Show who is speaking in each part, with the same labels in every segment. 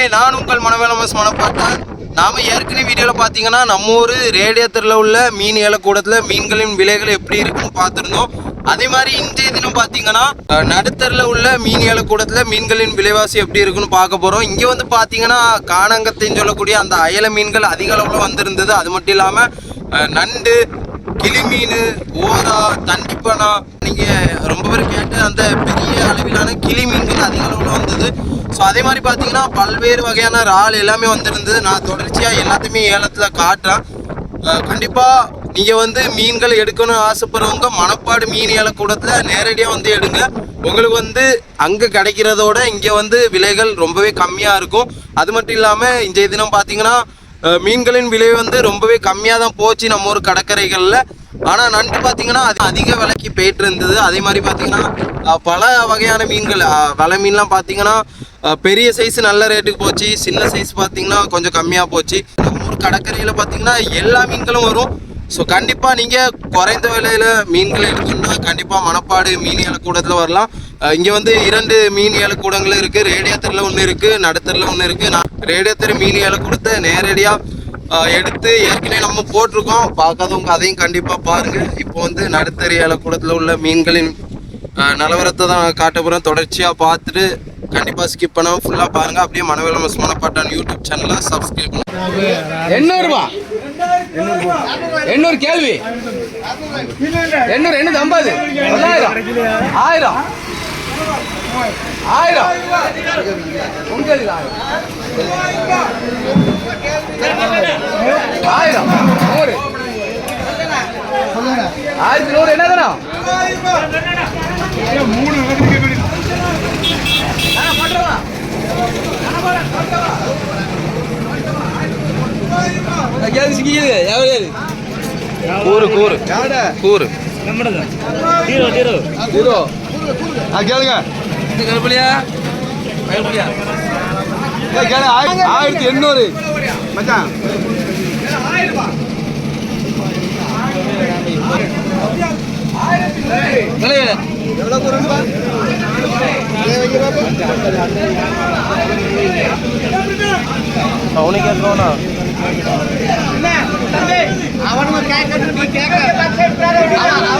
Speaker 1: Hi நான் உங்கள் மனவேலமஸ் மனப்பாட்டேன் நாம ஏற்கனவே வீடியோவில் பார்த்தீங்கன்னா நம்ம ஊர் ரேடியேட்டரில் உள்ள மீன் ஏலக்கூடத்தில் மீன்களின் விலைகள் எப்படி இருக்குன்னு பார்த்துருந்தோம் அதே மாதிரி இன்றைய தினம் பார்த்தீங்கன்னா நடுத்தரில் உள்ள மீன் ஏலக்கூடத்தில் மீன்களின் விலைவாசி எப்படி இருக்குன்னு பார்க்க போகிறோம் இங்கே வந்து பார்த்தீங்கன்னா காணங்கத்தைன்னு சொல்லக்கூடிய அந்த அயல மீன்கள் அதிக அளவில் வந்திருந்தது. அது மட்டும் இல்லாமல் நண்டு கிளி மீன் ஓரா தண்டிப்பனா நீங்க ரொம்ப பேர் கேட்டு அந்த பெரிய அளவிலான கிளி மீன்கள் அதிக அளவில் வந்தது. ஸோ அதே மாதிரி பார்த்தீங்கன்னா பல்வேறு வகையான இறால் எல்லாமே வந்திருந்தது. நான் தொடர்ச்சியாக எல்லாத்தையுமே ஏலத்தில் காட்டுறேன். கண்டிப்பாக நீங்கள் வந்து மீன்கள் எடுக்கணும்னு ஆசைப்படுறவங்க மணப்பாடு மீன் ஏலக்கூடத்தில் நேரடியாக வந்து எடுங்க. உங்களுக்கு வந்து அங்கே கிடைக்கிறதோட இங்கே வந்து விலைகள் ரொம்பவே கம்மியாக இருக்கும். அது மட்டும் இல்லாமல் இன்றைய தினம் பார்த்தீங்கன்னா மீன்களின் விலை வந்து ரொம்பவே கம்மியாக தான் போச்சு நம்ம ஊர் கடற்கரைகளில். ஆனால் நண்டு பார்த்தீங்கன்னா அது அதிக விலைக்கு போயிட்டு இருந்தது அதே மாதிரி பார்த்தீங்கன்னா பல வகையான மீன்கள் வலை மீன்லாம் பார்த்தீங்கன்னா பெரிய சைஸ் நல்ல ரேட்டுக்கு போச்சு. சின்ன சைஸ் பார்த்தீங்கன்னா கொஞ்சம் கம்மியாக போச்சு. நம்ம ஊர் கடற்கரையில் பார்த்தீங்கன்னா எல்லா மீன்களும் வரும். ஸோ கண்டிப்பாக நீங்கள் குறைந்த விலையில் மீன்கள் எடுக்கணும்னா கண்டிப்பாக மணப்பாடு மீன் கூடத்தில் வரலாம். இங்கே வந்து இரண்டு மீன் ஏலக்கூடங்கள் இருக்குது ரேடியேட்டரில் ஒன்று இருக்குது நடுத்தரில் ஒன்று இருக்குது நான் ரேடியேட்டர் மீன் ஏலக்கூடத்தை நேரடியாக எடுத்து ஏற்கனவே நம்ம போட்டிருக்கோம். பார்க்காதவங்க அதையும் கண்டிப்பாக பாருங்கள் இப்போ வந்து நடுத்தர் ஏலக்கூடத்தில் உள்ள மீன்களின் நிலவரத்தை தான் காட்டப்புறம் தொடர்ச்சியாக பார்த்துட்டு கண்டிப்பாக ஸ்கிப் பண்ணாமல் ஃபுல்லாக பாருங்கள் அப்படியே மனவேலமஸ் மனப்பாட்டான் யூடியூப் சேனலை சப்ஸ்கிரைப்
Speaker 2: பண்ணுங்க. எண்ணூறுபா எண்ணூறு கேள்வி? எண்ணூறு எண்ணூத்தி ஐம்பது? ஆயிரம்? ஆயிரம். ஆயிரம். உங்களுக்கு ஆயிரம். ஆயிரம். நூறு. ஆயிரத்தி நூறு என்ன
Speaker 1: கூறு கூறு. கூறு.
Speaker 2: ஜீரோ
Speaker 3: கேளுங்க
Speaker 2: இந்த கருப்பலியா? கருப்பலியா?
Speaker 3: ஏய், கேளு ஆயி- ஆயிரத்தி எண்ணூறு. மச்சான்.
Speaker 1: அவனுக்கு கேட்கணும்னா
Speaker 2: தட்டியிருக்கீங்களா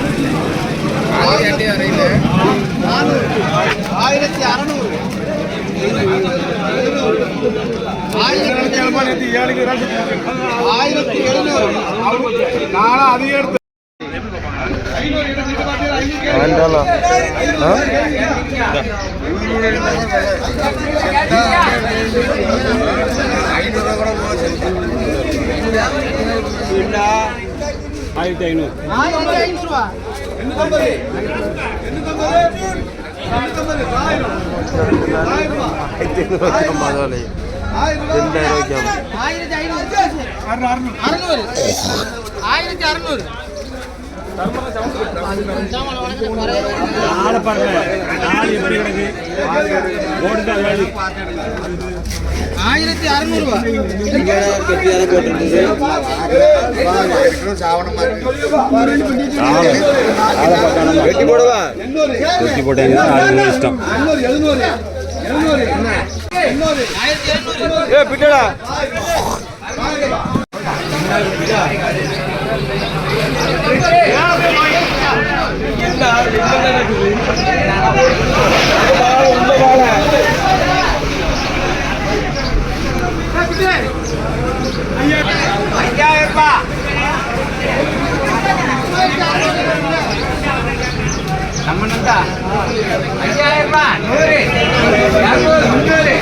Speaker 2: ആയിരത്തി
Speaker 3: അഞ്ഞൂറ് ആയിരത്തി അഞ്ഞൂറ് ആയിരത്തി അറുന്നൂറ് ആയിരത്തി അറുന്നൂറ്
Speaker 2: ஆயிரத்தி அறுநூறு ஆயிரத்தி அறுநூறு
Speaker 1: வெட்டி போடுவா
Speaker 4: தூக்கி போட்டீங்கன்னா அது இஷ்டம்
Speaker 1: ஏ பிட்டடா
Speaker 2: ஐயாயிரம் ரூபாய் நூறு இரநூறு முந்நூறு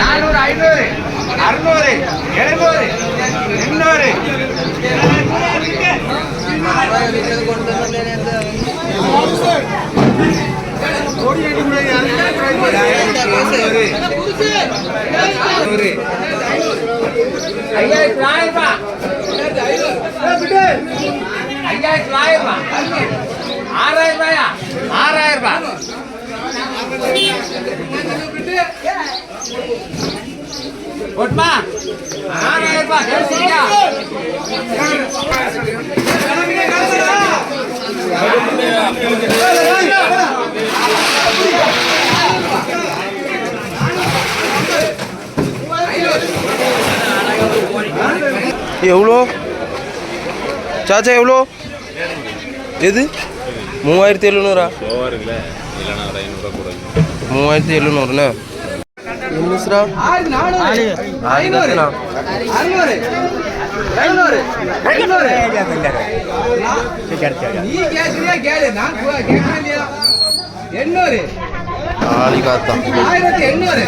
Speaker 2: நானூறு ஐநூறு அறுநூறு எழுநூறு எண்ணூறு. ஐயாயிரத்தி ஆயிரம் ரூபாய் ஐயாயிரத்தி ஆயிரம் ரூபாய் ஆறாயிரம் ரூபாய்
Speaker 1: எவ்வளோ? சாச்சா எவ்வளோ? எது? மூவாயிரத்தி எழுநூறா? மூவாயிரத்தி எழுநூறுண்ணா
Speaker 2: எழுநூறு எண்ணூறு நீ
Speaker 1: ஆளி காத்தா
Speaker 2: ஆயிரத்தி எண்ணூறு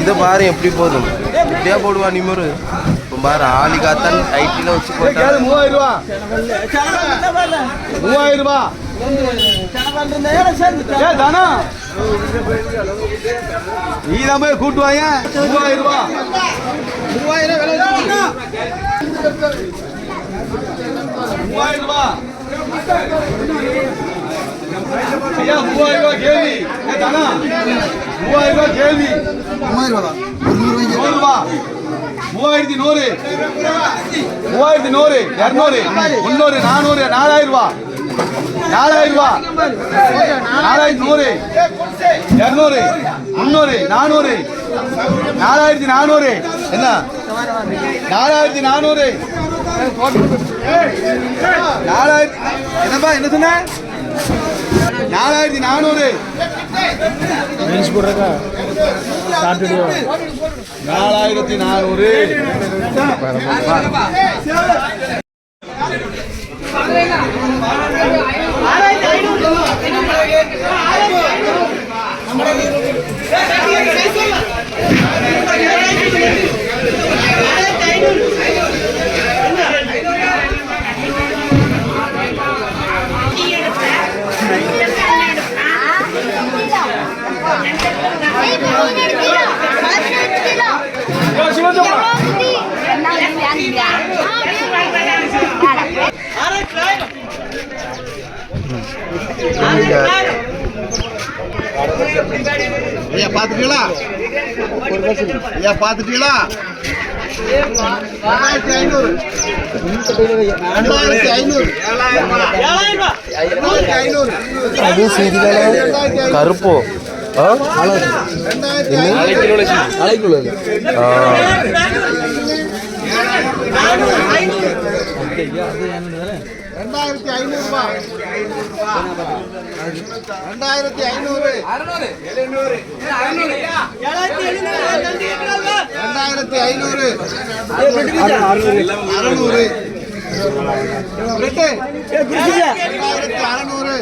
Speaker 1: இதை பாரு எப்படி போதும் இப்படியா போடுவா நிமிரு இப்போ பாரு ஆளி காத்தால் டைட்டில் வச்சு போட்டா.
Speaker 3: மூவாயிரம் ரூபா மூவாயிரம் ரூபா தானா? நீ தான் போய் கூட்டு மூவாயிரம் ரூபா
Speaker 2: மூவாயிரம்
Speaker 3: மூவாயிரம் ரூபா ஐயா மூவாயிரம் ரூபா கேள்வி. தானா? மூவாயிரம் கேள்வி. நூறு ரூபா மூவாயிரத்தி நூறு. மூவாயிரத்தி நூறு. இரநூறு. முன்னூறு நானூறு. நாலாயிரம் ரூபா நாலாயிரம் ரூபா நாலாயிரத்தி நூறு. இரநூறு. முன்னூறு நானூறு. நாலாயிரத்தி நானூறு. என்ன? நாலாயிரத்தி நானூறு. நாலாயிரத்தி என்னப்பா என்ன சொன்ன நாலாயிரத்தி நானூறு. நாலாயிரத்தி நானூறு ஐயா பாத்துட்டீங்களா? ஐயா பாத்துட்டீங்களா? ரெண்டாயிரத்தி ஐநூறு. ரெண்டாயிரத்தி ஐநூறு. ரெண்டாயிரத்தி ஐநூறு.
Speaker 1: அது சீதிகள கருப்போ. ஆ?
Speaker 3: ரெண்டாயிரத்தி
Speaker 1: அலைக்குள்ளது ஆ.
Speaker 3: ரெண்டாயிரத்தி ஐநூறு. ரூபாய் ரெண்டாயிரத்தி ஐநூறு. ரெண்டாயிரத்தி ஐநூறு அறுநூறு. ரெண்டாயிரத்தி அறுநூறு.